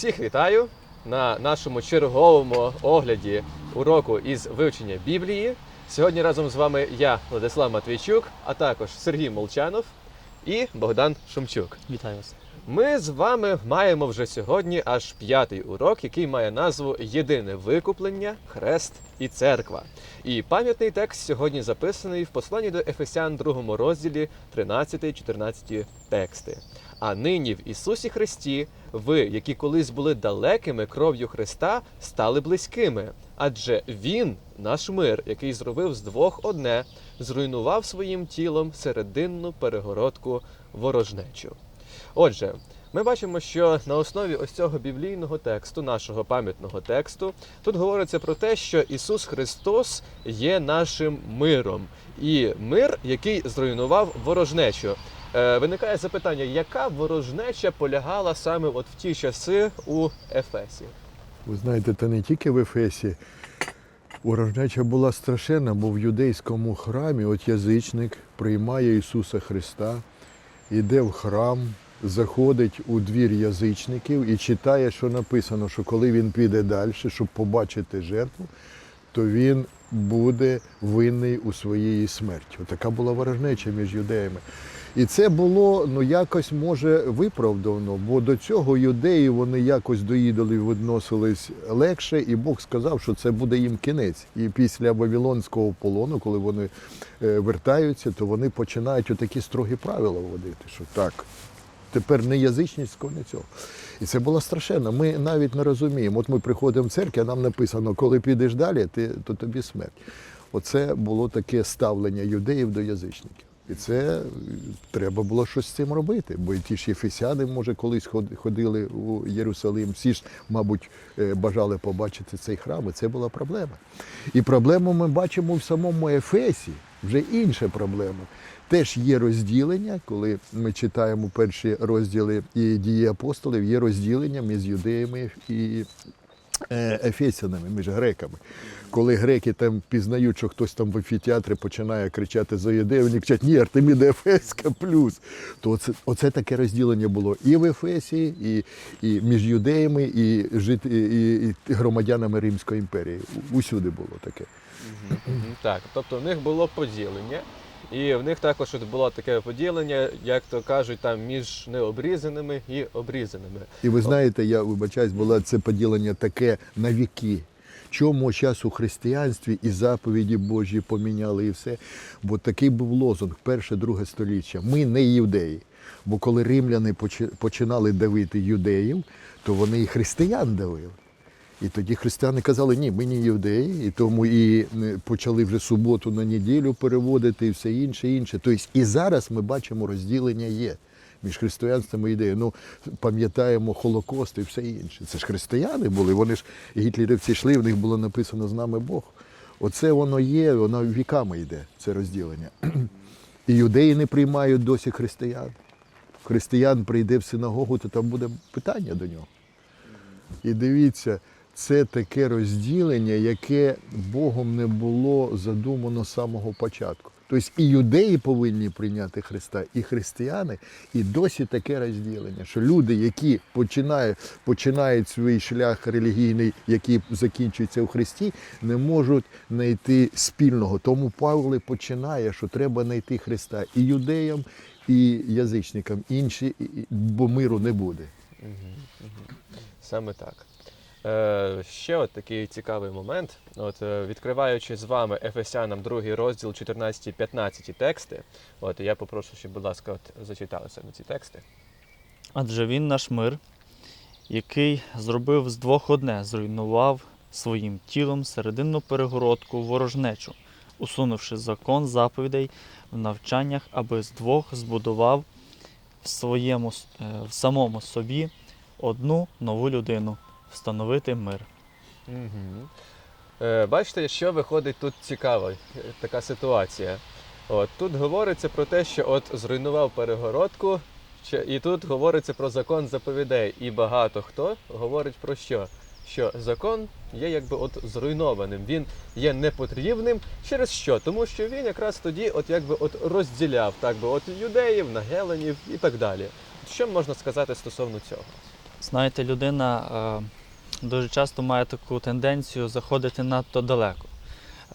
Всіх вітаю на нашому черговому огляді уроку із вивчення Біблії. Сьогодні разом з вами я, Владислав Матвійчук, а також Сергій Молчанов і Богдан Шумчук. Вітаю вас. Ми з вами маємо вже сьогодні аж п'ятий урок, який має назву Єдине викуплення, хрест і церква. І пам'ятний текст сьогодні записаний в посланні до Ефесян 2 розділі 13-14 тексти. А нині в Ісусі Христі ви, які колись були далекими кров'ю Христа, стали близькими. Адже Він, наш мир, який зробив з двох одне, зруйнував своїм тілом серединну перегородку ворожнечу. Отже, ми бачимо, що на основі ось цього біблійного тексту, нашого пам'ятного тексту, тут говориться про те, що Ісус Христос є нашим миром, і мир, який зруйнував ворожнечу. Е, виникає запитання, яка ворожнеча полягала саме от в ті часи у Ефесі? Ви знаєте, це не тільки в Ефесі. Ворожнеча була страшенна, бо в юдейському храмі от язичник приймає Ісуса Христа, йде в храм, заходить у двір язичників і читає, що написано, що коли він піде далі, щоб побачити жертву, то він буде винний у своїй смерті. Отака була ворожнеча між юдеями. І це було ну якось може виправдано, бо до цього юдеї вони якось до ідолів відносились легше, і Бог сказав, що це буде їм кінець. І після Вавилонського полону, коли вони е, вертаються, то вони починають отакі строгі правила вводити, що так. Тепер не язичницького, не цього. І це було страшенно. Ми навіть не розуміємо. От ми приходимо в церкву, а нам написано, коли підеш далі, ти, то тобі смерть. Оце було таке ставлення юдеїв до язичників. І це е, треба було щось з цим робити. Бо і ті ж єфесяни, може, колись ходили у Єрусалим, всі ж, мабуть, е, бажали побачити цей храм, і це була проблема. І проблему ми бачимо в самому Ефесі, вже інша проблема. Теж є розділення, коли ми читаємо перші розділи і дії апостолів, є розділення між юдеями і е, ефесянами, між греками. Коли греки там пізнають, що хтось там в амфітеатрі починає кричати за ідею, вони кричать, ні, Артеміда Ефеська плюс. То оце, оце таке розділення було і в Ефесі, і, і між юдеями, і, жит, і, і, і громадянами Римської імперії. Усюди було таке. Так, тобто в них було поділення, і в них також от було таке поділення, як то кажуть, там між необрізаними і обрізаними. І ви знаєте, я вибачаюсь, було це поділення таке на віки. Чому зараз у християнстві і заповіді Божі поміняли і все? Бо такий був лозунг перше, друге століття. Ми не юдеї. Бо коли римляни починали давити юдеїв, то вони і християн давили. І тоді християни казали, ні, ми не юдеї, і тому і е, почали вже суботу на неділю переводити і все інше, інше. Тобто і зараз ми бачимо розділення є між християнством і ідеєю. Ну, пам'ятаємо Холокост і все інше. Це ж християни були, вони ж гітлерівці йшли, в них було написано з нами Бог. Оце воно є, воно віками йде, це розділення. І юдеї не приймають досі християн. Християн прийде в синагогу, то там буде питання до нього. І дивіться, це таке розділення, яке Богом не було задумано з самого початку. Тобто і юдеї повинні прийняти Христа, і християни, і досі таке розділення, що люди, які починають, починають свій шлях релігійний, який закінчується у Христі, не можуть знайти спільного. Тому Павло починає, що треба знайти Христа і юдеям, і язичникам, інші, бо миру не буде. Саме так. Е, ще от такий цікавий момент. От, е, відкриваючи з вами Ефесянам 2 розділ 14-15 тексти, от, я попрошу, щоб, будь ласка, от, зачитали саме ці тексти. Адже він наш мир, який зробив з двох одне, зруйнував своїм тілом серединну перегородку ворожнечу, усунувши закон заповідей в навчаннях, аби з двох збудував в, своєму, е, в самому собі одну нову людину, встановити мир. Угу. Е, бачите, що виходить тут цікаво, е, така ситуація. От, тут говориться про те, що от зруйнував перегородку, і тут говориться про закон заповідей. І багато хто говорить про що? Що закон є якби от зруйнованим, він є непотрібним. Через що? Тому що він якраз тоді от якби от розділяв так би от юдеїв, нагеленів і так далі. Що можна сказати стосовно цього? Знаєте, людина е, дуже часто має таку тенденцію заходити надто далеко.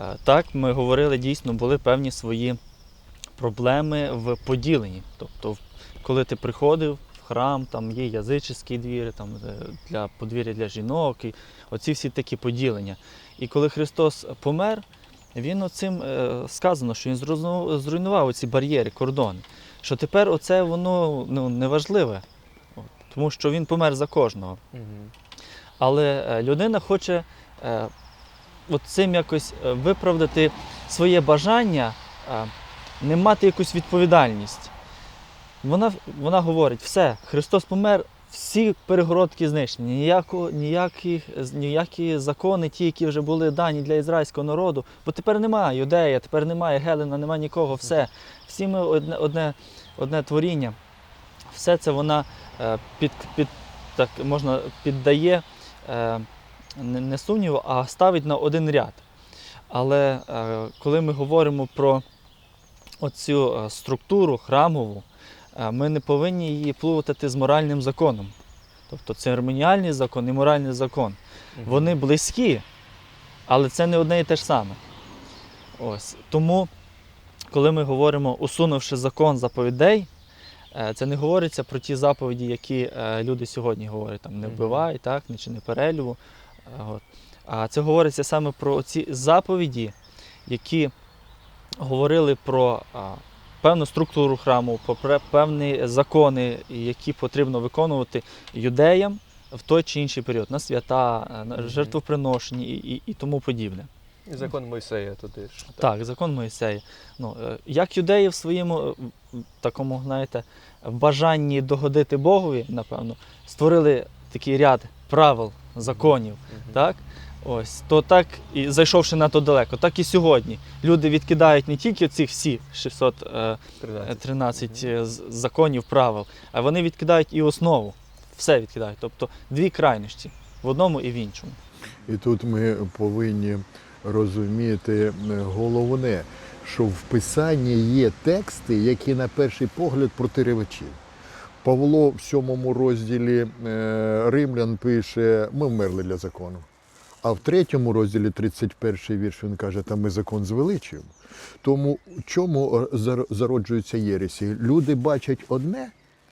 Е, так, ми говорили, дійсно були певні свої проблеми в поділенні. Тобто, коли ти приходив в храм, там є язичницькі двір, там е, для подвір'я для жінок, і оці всі такі поділення. І коли Христос помер, він оцим е, сказано, що він зруйнував- ці бар'єри, кордони. Що тепер оце воно ну, неважливе, тому що він помер за кожного. Мгм. Але е, людина хоче е, от цим якось е, виправдати своє бажання, не мати якусь відповідальність. Вона, вона говорить, все, Христос помер, всі перегородки знищені, ніяко, ніякі, ніякі закони, ті, які вже були дані для ізраїльського народу, бо тепер немає юдея, тепер немає Гелена, немає нікого, все. Всі ми одне, одне, одне творіння. Все це вона під, під, так, можна, піддає не, не сумніву, а ставить на один ряд. Але е, коли ми говоримо про оцю е, структуру храмову, е, ми не повинні її плутати з моральним законом. Тобто церемоніальний закон і моральний закон. Вони близькі, але це не одне і те ж саме. Ось. Тому, коли ми говоримо, усунувши закон заповідей, е, це не говориться про ті заповіді, які е, люди сьогодні говорять, там не вбивай, так, не чини перелюбу. Е, От. А це говориться саме про ці заповіді, які говорили про певну структуру храму, про певні закони, які потрібно виконувати юдеям в той чи інший період, на свята, е, на жертвоприношення і, і, і тому подібне. І закон Мойсея туди ж. Так, закон Моїсея. Ну, е, як юдеї в своєму е, такому, знаєте, бажанні догодити Богові, напевно, створили такий ряд правил, законів. Мгм. Так? Ось, то так і зайшовши надто далеко, так і сьогодні. Люди відкидають не тільки ці всі 613 13. е, законів, правил, а вони відкидають і основу. Все відкидають. Тобто дві крайності в одному і в іншому. І тут ми повинні розуміти е, головне, що в Писанні є тексти, які на перший погляд протиречиві. Павло в сьомому розділі е, Римлян пише: ми вмерли для закону. А в третьому розділі, 31 вірш, він каже, там ми закон звеличуємо. Тому в чому зароджуються єресі? Люди бачать одне,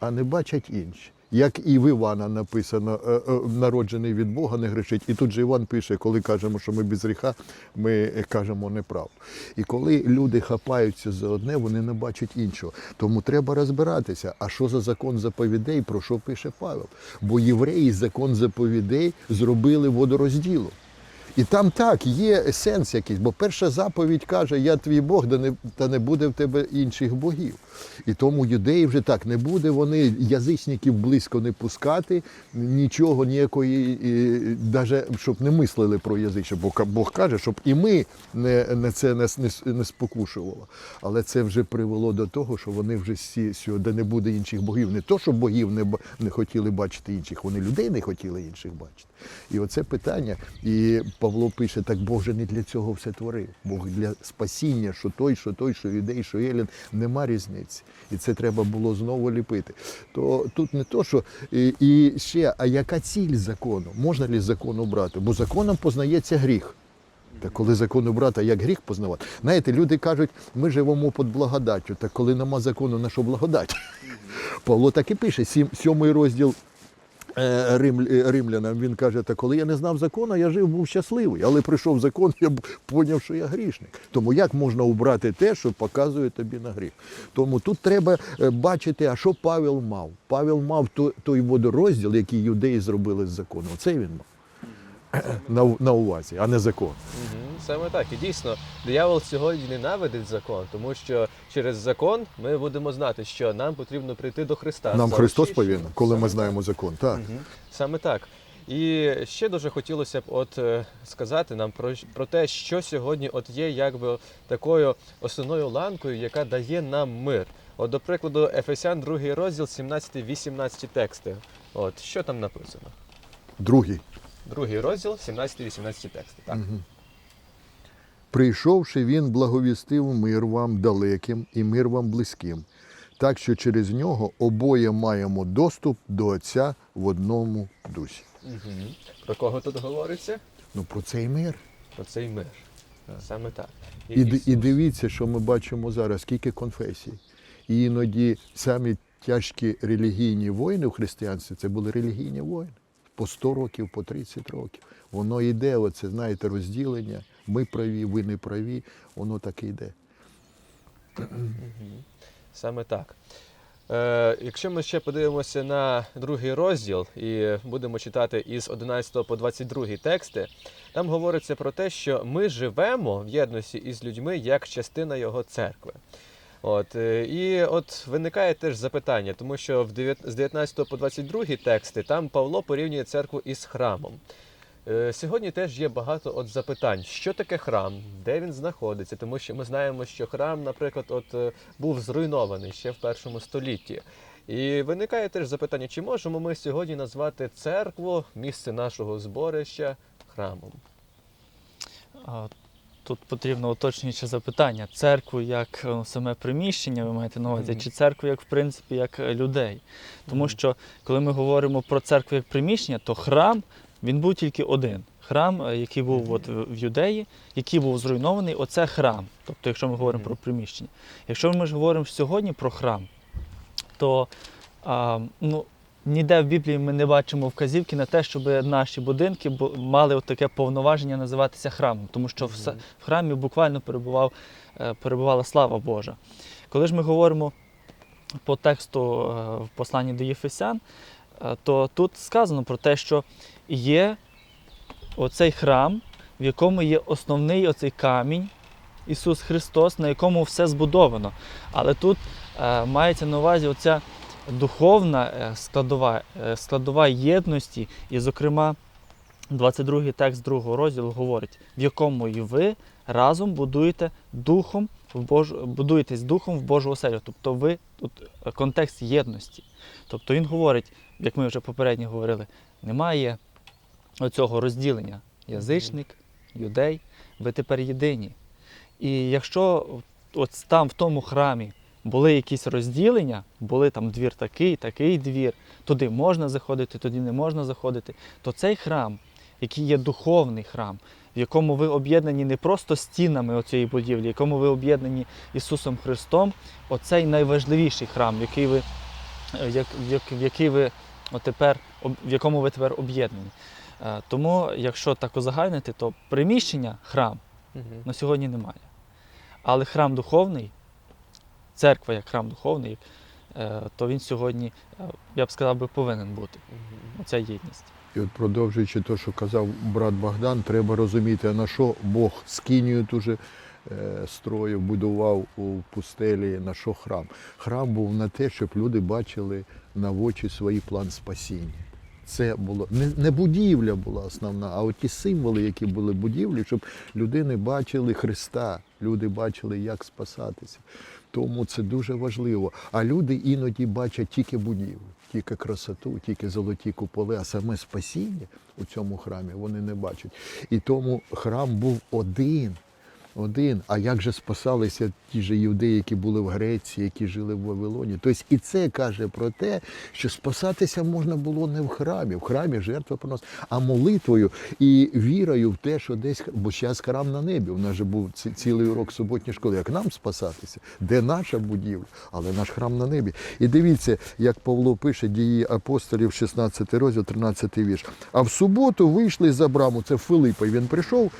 а не бачать інше. Як і в Івана написано, е, е, народжений від Бога не грішить. І тут же Іван пише, коли кажемо, що ми без гріха, ми кажемо неправду. І коли люди хапаються за одне, вони не бачать іншого. Тому треба розбиратися, а що за закон заповідей, про що пише Павел? Бо євреї закон заповідей зробили водорозділом. І там так, є сенс якийсь, бо перша заповідь каже, я твій Бог, да не, та не буде в тебе інших богів. І тому юдеї вже так не буде, вони язичників близько не пускати, нічого, ніякої, навіть щоб не мислили про язичство. Бо Бог каже, щоб і ми не, не це не, не, спокушувало. Але це вже привело до того, що вони вже всі, де не буде інших богів. Не то, що богів не, не хотіли бачити інших, вони людей не хотіли інших бачити. І оце питання. І Павло пише: так Бог же не для цього все творив. Бог для спасіння, що той, що той, що юдей, що Єлін, нема різниці. І це треба було знову ліпити. То тут не то, що і, і ще, а яка ціль закону? Можна ли закон обрати? Бо законом познається гріх. Та коли закон обрати, а як гріх познавати? Знаєте, люди кажуть, ми живемо під благодаттю. Та коли нема закону, на що благодать? Павло так і пише, сьомий розділ римлянам. Він каже, та коли я не знав закону, я жив, був щасливий. Але прийшов закон, я зрозумів, що я грішник. Тому як можна обрати те, що показує тобі на гріх? Тому тут треба е, бачити, а що Павел мав. Павел мав той, водорозділ, який юдеї зробили з закону. Це він мав на, на увазі, а не закон. Саме так. І дійсно, диявол сьогодні ненавидить закон, тому що через закон ми будемо знати, що нам потрібно прийти до Христа. Нам Христос повинен, коли Саме ми так. знаємо закон. Так. Мгм. Саме так. І ще дуже хотілося б от е, сказати нам про, про те, що сьогодні от є якби такою основною ланкою, яка дає нам мир. От, до прикладу, Ефесян, 2 розділ, 17-18 тексти. От що там написано? Другий. Другий розділ, 17-18 тексти. Так. Мгм. Прийшовши, він благовістив мир вам далеким і мир вам близьким. так що через нього обоє маємо доступ до Отця в одному дусі. Угу. Про кого тут говориться? Ну про цей мир. Про цей мир. Саме так. І, і дивіться, що ми бачимо зараз, скільки конфесій. І іноді самі тяжкі релігійні воїни в християнстві це були релігійні воїни. По 100 років, по 30 років. Воно йде, оце, знаєте, розділення. Ми праві, ви не праві, воно так і йде. Саме так. Е, якщо ми ще подивимося на другий розділ і будемо читати із 11 по 22 тексти, там говориться про те, що ми живемо в єдності із людьми як частина його церкви. От, е, і от виникає теж запитання, тому що в дев'ят- з 19 по 22 тексти там Павло порівнює церкву із храмом. Е, Сьогодні теж є багато от запитань, що таке храм, де він знаходиться, тому що ми знаємо, що храм, наприклад, от е, був зруйнований ще в першому столітті. І виникає теж запитання, чи можемо ми сьогодні назвати церкву, місце нашого зборища храмом? Тут потрібно уточнююче запитання: церкву як е, саме приміщення, ви маєте на увазі, Мгм. чи церкву як в принципі як людей. Тому Мгм. що коли ми говоримо про церкву як приміщення, то храм він був тільки один. Храм, е, який був от в юдеї, який був зруйнований, оце храм. Тобто, якщо ми говоримо про приміщення. Якщо ми ж говоримо сьогодні про храм, то а, ну, ніде в Біблії ми не бачимо вказівки на те, щоб наші будинки мали от таке повноваження називатися храмом, тому що в, в храмі буквально перебував, е, перебувала слава Божа. Коли ж ми говоримо по тексту е, в посланні до Єфесян, то тут сказано про те, що є оцей храм, в якому є основний оцей камінь, Ісус Христос, на якому все збудовано. Але тут е, мається на увазі оця духовна е, складова, е, складова єдності, і, зокрема, 22 текст другого розділу говорить, в якому і ви разом будуєте духом в Бож... будуєтесь духом в Божу оселю. Тобто ви тут е, контекст єдності. Тобто він говорить, як ми вже попередньо говорили, немає оцього розділення язичник, юдей, ви тепер єдині. І якщо от там в тому храмі були якісь розділення, були там двір такий, такий двір, туди можна заходити, туди не можна заходити, то цей храм, який є духовний храм, в якому ви об'єднані не просто стінами оцієї будівлі, в якому ви об'єднані Ісусом Христом, оцей найважливіший храм, в який ви, е, як, в як- в який ви отепер, в якому ви тепер об'єднані. Е, Тому, якщо так узагальнити, то приміщення храм Мгм. на сьогодні немає. Але храм духовний, церква як храм духовний, е, то він сьогодні, я б сказав, би, повинен бути. Оця єдність. І от продовжуючи те, що казав брат Богдан, треба розуміти, на що Бог скинію дуже е, строїв, будував у пустелі, на що храм. Храм був на те, щоб люди бачили на очі свій план спасіння. Це було не, не будівля була основна, а от ті символи, які були будівлі, щоб людини бачили Христа, люди бачили, як спасатися. Тому це дуже важливо. А люди іноді бачать тільки будівлю, тільки красоту, тільки золоті куполи, а саме спасіння у цьому храмі вони не бачать. І тому храм був один. Один. А як же спасалися ті ж юдеї, які були в Греції, які жили в Вавилоні? Тобто і це каже про те, що спасатися можна було не в храмі, в храмі жертва принос, а молитвою і вірою в те, що десь, бо зараз храм на небі. У нас же був ці- цілий урок суботньої школи. Як нам спасатися? Де наша будівля? Але наш храм на небі. І дивіться, як Павло пише дії апостолів, 16 розділ, 13 вірш. А в суботу вийшли за браму, це Филиппой, він прийшов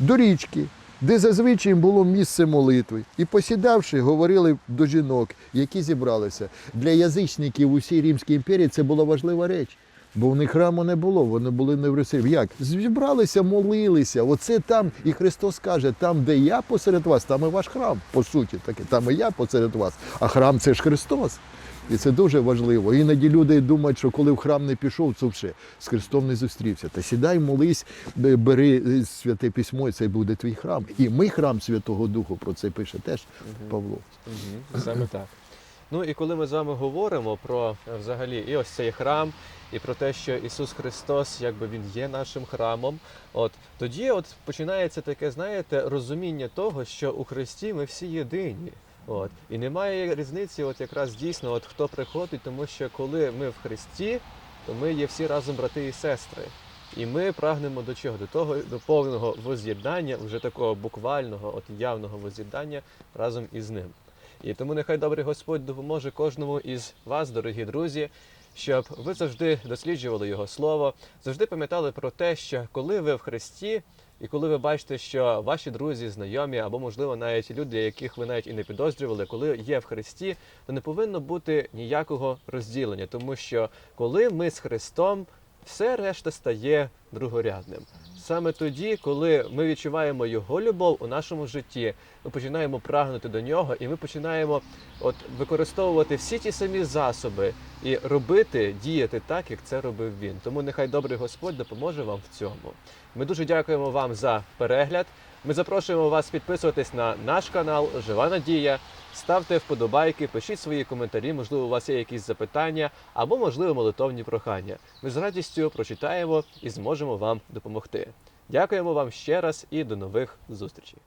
до річки де зазвичай було місце молитви. І посідавши, говорили до жінок, які зібралися. Для язичників у всій Римській імперії це була важлива реч. Бо в них храму не було, вони були не в Росії. Як? Зібралися, молилися. Оце там, і Христос каже, там, де я посеред вас, там і ваш храм, по суті, таке, там і я посеред вас. А храм це ж Христос. І це дуже важливо. Іноді люди думають, що коли в храм не пішов, це все з Христом не зустрівся. Та сідай, молись, бери е, святе письмо, і це буде твій храм. І ми храм Святого Духу, про це пише теж Павло. Мгм, Саме так. Ну і коли ми з вами говоримо про е, взагалі і ось цей храм, і про те, що Ісус Христос, якби Він є нашим храмом, от тоді от починається таке, знаєте, розуміння того, що у Христі ми всі єдині. От і немає різниці, от якраз дійсно, от хто приходить, тому що коли ми в Христі, то ми є всі разом брати і сестри. І ми прагнемо до чого? До того до повного воз'єднання, вже такого буквального, от явного воз'єднання разом із ним. І тому нехай добрий Господь допоможе кожному із вас, дорогі друзі, щоб ви завжди досліджували Його Слово, завжди пам'ятали про те, що коли ви в Христі, і коли ви бачите, що ваші друзі, знайомі, або, можливо, навіть люди, яких ви навіть і не підозрювали, коли є в Христі, то не повинно бути ніякого розділення, тому що коли ми з Христом, все решта стає другорядним. Саме тоді, коли ми відчуваємо його любов у нашому житті, ми починаємо прагнути до нього, і ми починаємо от використовувати всі ті самі засоби і робити, діяти так, як це робив він. Тому нехай добрий Господь допоможе вам в цьому. Ми дуже дякуємо вам за перегляд. Ми запрошуємо вас підписуватись на наш канал Жива Надія. Ставте вподобайки, пишіть свої коментарі, можливо, у вас є якісь запитання або, можливо, молитовні прохання. Ми з радістю прочитаємо і зможемо вам допомогти. Дякуємо вам ще раз і до нових зустрічей.